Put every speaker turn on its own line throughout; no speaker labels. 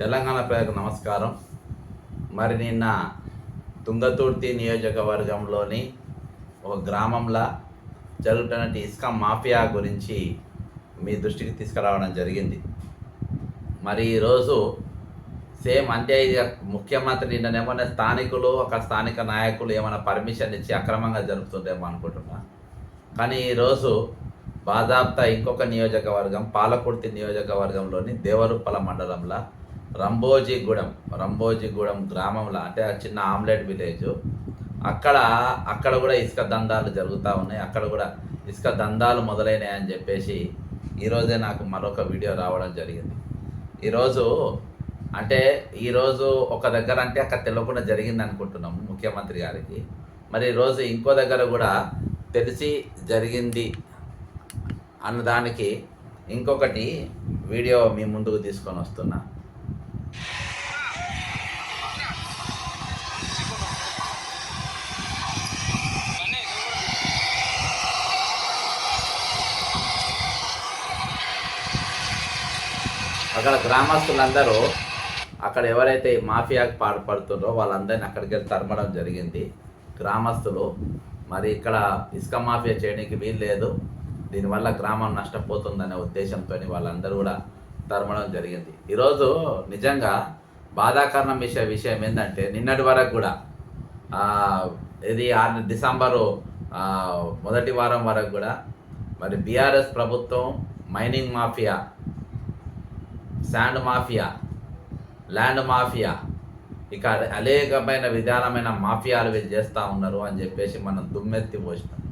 తెలంగాణ ప్రజలకు నమస్కారం. మరి నిన్న తుంగతుర్తి నియోజకవర్గంలోని ఒక గ్రామంలో జరుగుతున్న ఇసుక మాఫియా గురించి మీ దృష్టికి తీసుకురావడం జరిగింది. మరి ఈరోజు సేమ్ అంటే ముఖ్యమంత్రి నిన్ననేమన్నా స్థానికులు అక్కడ స్థానిక నాయకులు ఏమైనా పర్మిషన్ ఇచ్చి అక్రమంగా జరుపుతుందేమో అనుకుంటున్నా. కానీ ఈరోజు బాజాబ్తా ఇంకొక నియోజకవర్గం పాలకుర్తి నియోజకవర్గంలోని దేవరుప్పల మండలంలో రంబోజీగూడెం రంబోజీగూడెం గ్రామంలో అంటే చిన్న ఆమ్లెట్ విలేజ్. అక్కడ అక్కడ కూడా ఇసుక దందాలు జరుగుతూ ఉన్నాయి. అక్కడ కూడా ఇసుక దందాలు మొదలైనాయని చెప్పేసి ఈరోజే నాకు మరొక వీడియో రావడం జరిగింది. ఈరోజు అంటే ఈరోజు ఒక దగ్గర అంటే అక్కడ తెలియకుండా జరిగింది అనుకుంటున్నాము ముఖ్యమంత్రి గారికి. మరి ఈరోజు ఇంకో దగ్గర కూడా తెలిసి జరిగింది అన్నదానికి ఇంకొకటి వీడియో మీ ముందుకు తీసుకొని వస్తున్నా. అక్కడ గ్రామస్తులందరూ అక్కడ ఎవరైతే మాఫియాకు మాఫియాకి పాల్పడుతుండ్రో వాళ్ళందరినీ అక్కడికి వెళ్ళి తరమడం జరిగింది. గ్రామస్తులు మరి ఇక్కడ ఇసుక మాఫియా చేయడానికి వీలు లేదు. దీనివల్ల గ్రామం నష్టపోతుందనే ఉద్దేశంతో వాళ్ళందరూ కూడా తరమడం జరిగింది. ఈరోజు నిజంగా బాధాకరణం విషయ విషయం ఏంటంటే నిన్నటి వరకు కూడా ఇది ఆరు డిసెంబరు మొదటి వారం వరకు కూడా మరి బీఆర్ఎస్ ప్రభుత్వం mining mafia sand mafia land mafia ఇక అనేకమైన విధానమైన మాఫియాలు వీళ్ళు చేస్తూ ఉన్నారు అని చెప్పేసి మనం దుమ్మెత్తి పోసినాం.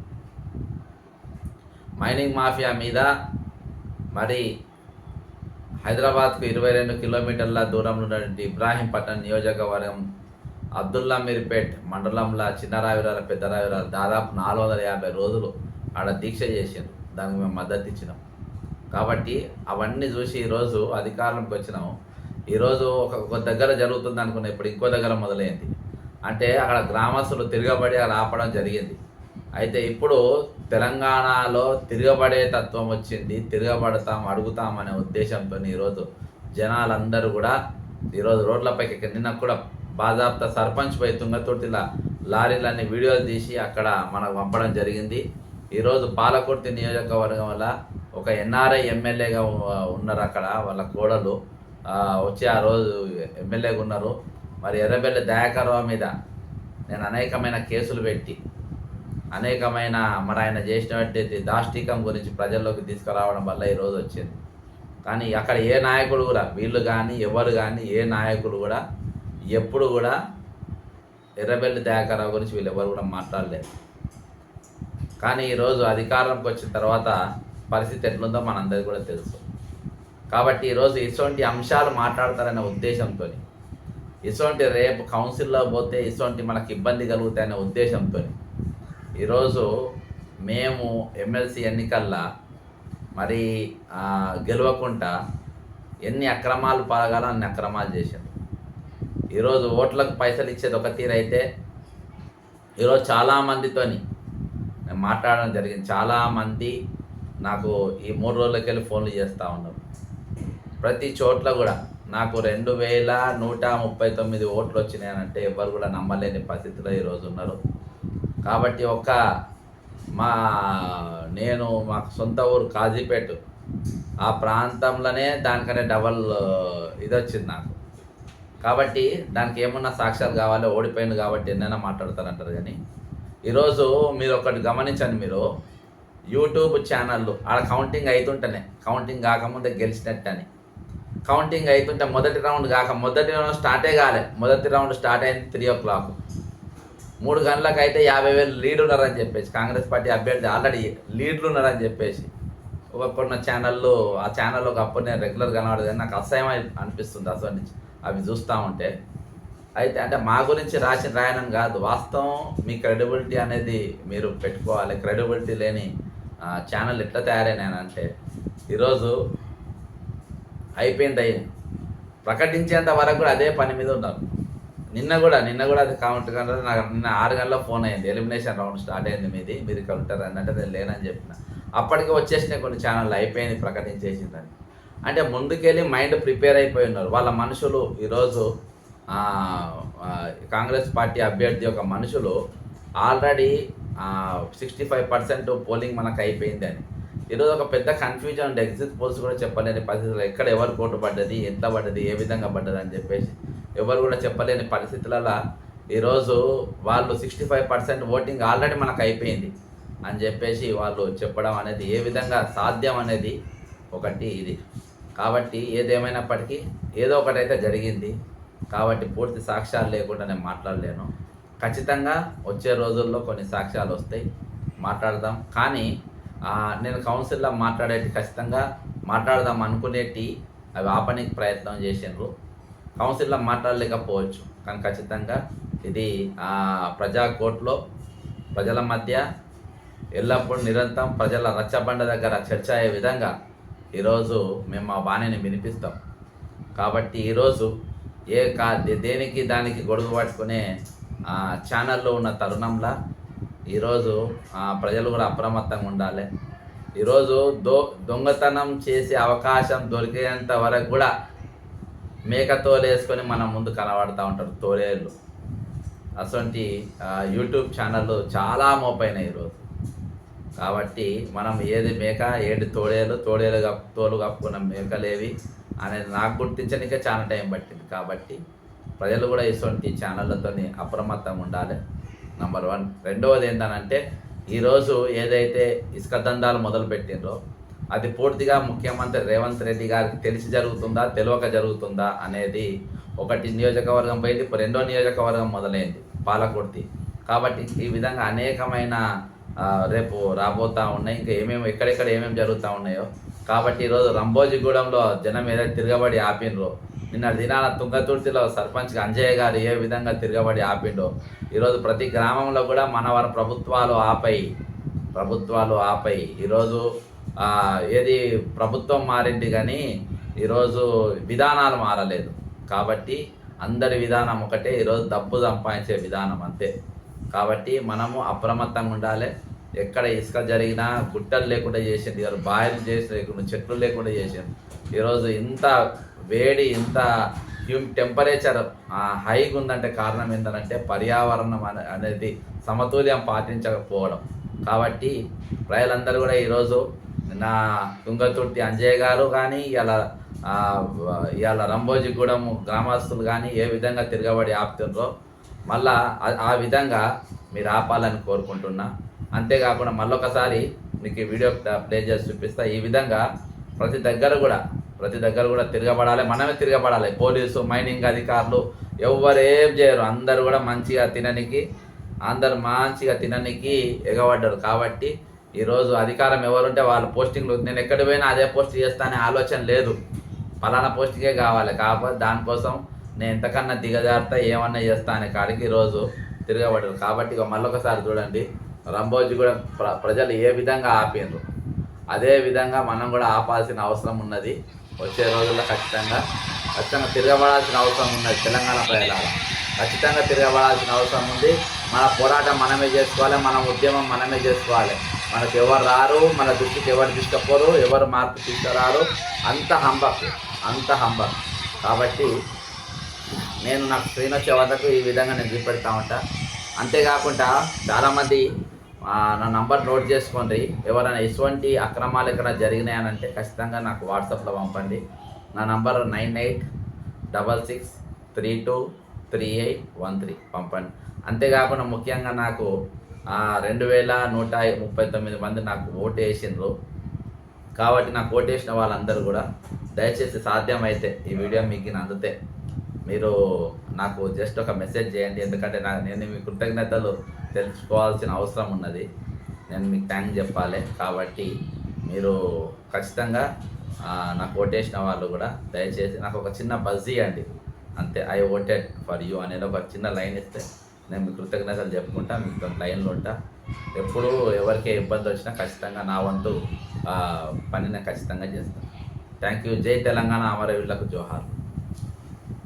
మైనింగ్ మాఫియా మీద మరి హైదరాబాద్కు ఇరవై రెండు కిలోమీటర్ల దూరంలో ఉన్నటువంటి ఇబ్రాహీంపట్నం నియోజకవర్గం అబ్దుల్లా మీర్పేట్ మండలంలో చిన్న రావిరాల పెద్ద రావిరాలు దాదాపు నాలుగు వందల యాభై రోజులు ఆడ దీక్ష చేసారు దానికి మేము మద్దతు ఇచ్చినాం. కాబట్టి అవన్నీ చూసి ఈరోజు అధికారంలోకి వచ్చినాము ఈరోజు ఒక దగ్గర జరుగుతుంది అనుకున్న ఇప్పుడు ఇంకో దగ్గర మొదలైంది. అంటే అక్కడ గ్రామస్తులు తిరగబడి అలా ఆపడం జరిగింది. అయితే ఇప్పుడు తెలంగాణలో తిరగబడే తత్వం వచ్చింది తిరగబడతాం అడుగుతాం అనే ఉద్దేశంతో ఈరోజు జనాలందరూ కూడా ఈరోజు రోడ్లపైకి నిన్న కూడా బాజాబ్తా సర్పంచ్ పై తుంగతుర్తిలా లారీలన్నీ వీడియోలు తీసి అక్కడ మనకు పంపడం జరిగింది. ఈరోజు పాలకుర్తి నియోజకవర్గం వల్ల ఒక ఎన్ఆర్ఐ ఎమ్మెల్యేగా ఉన్నారు అక్కడ వాళ్ళ కోడలు. వచ్చి ఆ రోజు ఎమ్మెల్యేగా ఉన్నారు. మరి ఎర్రబెల్లి దయాకర్రావు మీద నేను అనేకమైన కేసులు పెట్టి అనేకమైన మరి ఆయన చేసినటువంటి దాష్టికం గురించి ప్రజల్లోకి తీసుకురావడం వల్ల ఈరోజు వచ్చింది. కానీ అక్కడ ఏ నాయకుడు కూడా వీళ్ళు కానీ ఎవరు కానీ ఏ నాయకుడు కూడా ఎప్పుడు కూడా ఎర్రబెల్లి దయాకర్రావు గురించి వీళ్ళు ఎవరు కూడా మాట్లాడలేదు. కానీ ఈరోజు అధికారంకి వచ్చిన తర్వాత పరిస్థితి ఎట్లుందో మనందరికీ కూడా తెలుసు. కాబట్టి ఈరోజు ఇటువంటి అంశాలు మాట్లాడతారనే ఉద్దేశంతో ఇటువంటి రేపు కౌన్సిల్లో పోతే ఇటువంటి మనకు ఇబ్బంది కలుగుతాయనే ఉద్దేశంతో ఈరోజు మేము ఎమ్మెల్సీ ఎన్నికల్లో మరి గెలవకుండా ఎన్ని అక్రమాలు పాల్గాలో అన్ని అక్రమాలు చేశారు. ఈరోజు ఓట్లకు పైసలు ఇచ్చేది ఒక తీరైతే ఈరోజు చాలామందితోని మాట్లాడడం జరిగింది. చాలామంది నాకు ఈ మూడు రోజులకి వెళ్ళి ఫోన్లు చేస్తూ ఉన్నారు. ప్రతి చోట్ల కూడా నాకు రెండు వేల నూట ముప్పై తొమ్మిది ఓట్లు వచ్చినాయనంటే ఎవరు కూడా నమ్మలేని పరిస్థితిలో ఈరోజు ఉన్నారు. కాబట్టి ఒక మా నేను మాకు సొంత ఊరు కాజీపేట ఆ ప్రాంతంలోనే దానికనే డబల్ ఇది వచ్చింది నాకు. కాబట్టి దానికి ఏమన్నా సాక్ష్యాలు కావాలో? ఓడిపోయింది కాబట్టి ఎన్నైనా మాట్లాడతారంటారు కానీ ఈరోజు మీరు ఒకటి గమనించండి మీరు. యూట్యూబ్ ఛానళ్ళు ఆడ కౌంటింగ్ అవుతుంటేనే కౌంటింగ్ కాకముందే గెలిచినట్టు అని కౌంటింగ్ అవుతుంటే మొదటి రౌండ్ కాక మొదటి రౌండ్ స్టార్టే కాలే. మొదటి రౌండ్ స్టార్ట్ అయింది త్రీ ఓ క్లాక్ మూడు గంటలకు అయితే యాభై వేలు లీడ్ ఉన్నారని చెప్పేసి కాంగ్రెస్ పార్టీ అభ్యర్థి ఆల్రెడీ లీడ్లు ఉన్నారని చెప్పేసి. ఒకప్పుడున్న ఛానల్లో ఛానళ్ళు ఆ ఛానల్లో ఒకప్పుడు నేను రెగ్యులర్ కనబడదు నాకు అసహ్యం అనిపిస్తుంది అసలు నుంచి. అవి చూస్తూ ఉంటే. అయితే అంటే మా గురించి రాసిన రాయనని కాదు. వాస్తవం మీ క్రెడిబిలిటీ అనేది మీరు పెట్టుకోవాలి. క్రెడిబిలిటీ లేని ఛానల్ ఎట్లా తయారైనానంటే ఈరోజు అయిపోయింది అయ్యింది ప్రకటించేంత వరకు కూడా అదే పని మీద ఉన్నారు. నిన్న కూడా నిన్న కూడా అది కౌంట్ కంటే నాకు నిన్న ఆరు గంటల ఫోన్ అయింది. ఎలిమినేషన్ రౌండ్ స్టార్ట్ అయింది మీది. మీరు ఇక్కడ ఉంటారు అంటే నేను లేనని చెప్పిన. అప్పటికే వచ్చేసినాయి కొన్ని ఛానళ్ళు అయిపోయింది ప్రకటించేసిందని. అంటే ముందుకెళ్ళి మైండ్ ప్రిపేర్ అయిపోయి ఉన్నారు. వాళ్ళ మనుషులు ఈరోజు కాంగ్రెస్ పార్టీ అభ్యర్థి యొక్క మనుషులు already sixty five percent polling మనకు అయిపోయింది అని. ఈరోజు ఒక పెద్ద కన్ఫ్యూజన్ ఉండే ఎగ్జిట్ పోల్స్ కూడా చెప్పలేని పరిస్థితులు. ఎక్కడ ఎవరు కోటు పడ్డది ఎంత పడ్డది ఏ విధంగా పడ్డది అని చెప్పేసి ఎవరు కూడా చెప్పలేని పరిస్థితులలో ఈరోజు వాళ్ళు sixty five percent voting already మనకు అయిపోయింది అని చెప్పేసి వాళ్ళు చెప్పడం అనేది ఏ విధంగా సాధ్యం అనేది ఒకటి ఇది. కాబట్టి ఏదేమైనప్పటికీ ఏదో ఒకటైతే జరిగింది. కాబట్టి పూర్తి సాక్ష్యాలు లేకుండా నేను మాట్లాడలేను. ఖచ్చితంగా వచ్చే రోజుల్లో కొన్ని సాక్ష్యాలు వస్తాయి. మాట్లాడదాం. కానీ నేను కౌన్సిల్లో మాట్లాడేటి ఖచ్చితంగా మాట్లాడదాం అనుకునేటి అవి ఆపడానికి ప్రయత్నం చేసిండ్రు. కౌన్సిల్లో మాట్లాడలేకపోవచ్చు. కానీ ఖచ్చితంగా ఇది ఆ, ప్రజా కోర్టులో ప్రజల మధ్య ఎల్లప్పుడూ నిరంతరం ప్రజల రచ్చబండ దగ్గర చర్చ అయ్యే విధంగా ఈరోజు మేము మా బాణిని వినిపిస్తాం. కాబట్టి ఈరోజు ఏ కా దేనికి దానికి గొడుగు పట్టుకునే ఛానల్లో ఉన్న తరుణంలా ఈరోజు ప్రజలు కూడా అప్రమత్తంగా ఉండాలి. ఈరోజు దో దొంగతనం చేసే అవకాశం దొరికేంత వరకు కూడా మేక తోలేసుకొని మన ముందు కనబడుతూ ఉంటారు తోలేళ్ళు. అటువంటి యూట్యూబ్ ఛానళ్ళు చాలా మోపైనాయి ఈరోజు. కాబట్టి మనం ఏది మేక ఏది తోడేలు తోడేలు కప్ తోలు కప్పుకున్న మేకలేవి అనేది నాకు గుర్తించడానికే చాలా టైం పట్టింది. కాబట్టి ప్రజలు కూడా ఇటువంటి ఛానళ్ళతో అప్రమత్తంగా ఉండాలి. Number one. రెండవది ఏంటనంటే ఈరోజు ఏదైతే ఇసుక దందాలు మొదలుపెట్టిండ్రో అది పూర్తిగా ముఖ్యమంత్రి రేవంత్ రెడ్డి గారికి తెలిసి జరుగుతుందా తెలియక జరుగుతుందా అనేది ఒకటి నియోజకవర్గం పోయింది ఇప్పుడు రెండో నియోజకవర్గం మొదలైంది పాలకుర్తి కాబట్టి ఈ విధంగా అనేకమైన రేపు రాబోతా ఉన్నాయి. ఇంకా ఏమేమి ఎక్కడెక్కడ ఏమేమి జరుగుతూ ఉన్నాయో. కాబట్టి ఈరోజు రంభోజిగూడెంలో జనం ఏదైతే తిరగబడి ఆపిండ్రో నిన్న దినాల తుంగతుర్తిలో సర్పంచ్ అంజయ్య గారు ఏ విధంగా తిరగబడి ఆపిండో ఈరోజు ప్రతి గ్రామంలో కూడా మనవర ప్రభుత్వాలు ఆపై ప్రభుత్వాలు ఆపై ఈరోజు ఏది ప్రభుత్వం మారింది కానీ ఈరోజు విధానాలు మారలేదు. కాబట్టి అందరి విధానం ఒకటే ఈరోజు డబ్బు సంపాదించే విధానం అంతే. కాబట్టి మనము అప్రమత్తంగా ఉండాలి. ఎక్కడ ఇసుక జరిగినా గుట్టలు లేకుండా చేసింది ఇవాళ బాయిలు చేసి లేకుండా చెట్లు లేకుండా చేసింది ఈరోజు ఇంత వేడి ఇంత హ్యూమ్ టెంపరేచర్ హైగా ఉందంటే కారణం ఏంటంటే పర్యావరణం అనేది సమతుల్యం పాటించకపోవడం. కాబట్టి ప్రజలందరూ కూడా ఈరోజు నా తుంగతుర్తి అంజయ్య గారు కానీ ఇలా ఇవాళ రంభోజీగూడెం గ్రామస్తులు కానీ ఏ విధంగా తిరగబడి ఆపుతుండ్రో మళ్ళా ఆ- విధంగా మీరు ఆపాలని కోరుకుంటున్నా. అంతేకాకుండా మళ్ళొకసారి మీకు ఈ వీడియో ప్లే చేసి చూపిస్తా. ఈ విధంగా ప్రతి దగ్గర కూడా ప్రతి దగ్గర కూడా తిరగబడాలి. మనమే తిరగబడాలి. పోలీసు మైనింగ్ అధికారులు ఎవరేం చేయరు. అందరు కూడా మంచిగా తిననికి అందరు మంచిగా తిననికి ఎగబడ్డారు. కాబట్టి ఈరోజు అధికారం ఎవరుంటే వాళ్ళ పోస్టింగ్లు నేను ఎక్కడ పోయినా అదే పోస్ట్ చేస్తానే ఆలోచన లేదు. ఫలానా పోస్టింగే కావాలి. కాకపోతే దానికోసం నేను ఎంతకన్నా దిగజారుతా ఏమన్నా చేస్తా అనే కాడికి ఈరోజు తిరగబడ్డారు. కాబట్టి ఇక మళ్ళొకసారి చూడండి రంభోజీ కూడా ప్ర ప్రజలు ఏ విధంగా ఆపిండ్రు? అదే విధంగా మనం కూడా ఆపాల్సిన అవసరం ఉన్నది. వచ్చే రోజుల్లో ఖచ్చితంగా ఖచ్చితంగా తిరగబడాల్సిన అవసరం ఉన్నది తెలంగాణ ప్రజల ఖచ్చితంగా తిరగబడాల్సిన అవసరం ఉంది. మన పోరాటం మనమే చేసుకోవాలి మన ఉద్యమం మనమే చేసుకోవాలి. మనకు ఎవరు రారు మన దృష్టికి ఎవరు తీసుకపోరు ఎవరు మార్పు తీసుకురారు అంత హంబక్ అంత హంబక్ కాబట్టి నేను నాకు స్క్రీన్ వచ్చే వరకు ఈ విధంగా నేను చూపెడతా ఉంటా. అంతేకాకుండా చాలామంది నా నంబర్ నోట్ చేసుకోండి. ఎవరైనా ఎటువంటి అక్రమాలు ఎక్కడ జరిగినాయనంటే ఖచ్చితంగా నాకు వాట్సాప్లో పంపండి. నా number nine eight double six three two three eight one three పంపండి. అంతేకాకుండా ముఖ్యంగా నాకు రెండు వేల నూట ముప్పై తొమ్మిది మంది నాకు ఓటు వేసిండ్రు. కాబట్టి నాకు ఓటు వేసిన వాళ్ళందరూ కూడా దయచేసి సాధ్యమైతే ఈ వీడియో మీకు అందితే మీరు నాకు జస్ట్ ఒక మెసేజ్ చేయండి. ఎందుకంటే నా నేను మీ కృతజ్ఞతలు తెలుసుకోవాల్సిన అవసరం ఉన్నది. నేను మీకు థ్యాంక్ చెప్పాలి. కాబట్టి మీరు ఖచ్చితంగా నాకు ఓటేసిన వాళ్ళు కూడా దయచేసి నాకు ఒక చిన్న బజ్ ఇవ్వండి అంతే ఐ ఓటెడ్ ఫర్ యూ అనేది ఒక చిన్న లైన్ ఇస్తే నేను మీ కృతజ్ఞతలు చెప్పుకుంటా మీకు లైన్లో ఉంటా. ఎప్పుడు ఎవరికి ఇబ్బంది వచ్చినా ఖచ్చితంగా నా వంతు పని నేను ఖచ్చితంగా చేస్తాను థ్యాంక్ యూ జై తెలంగాణ అమరవీళ్ళకు జోహార్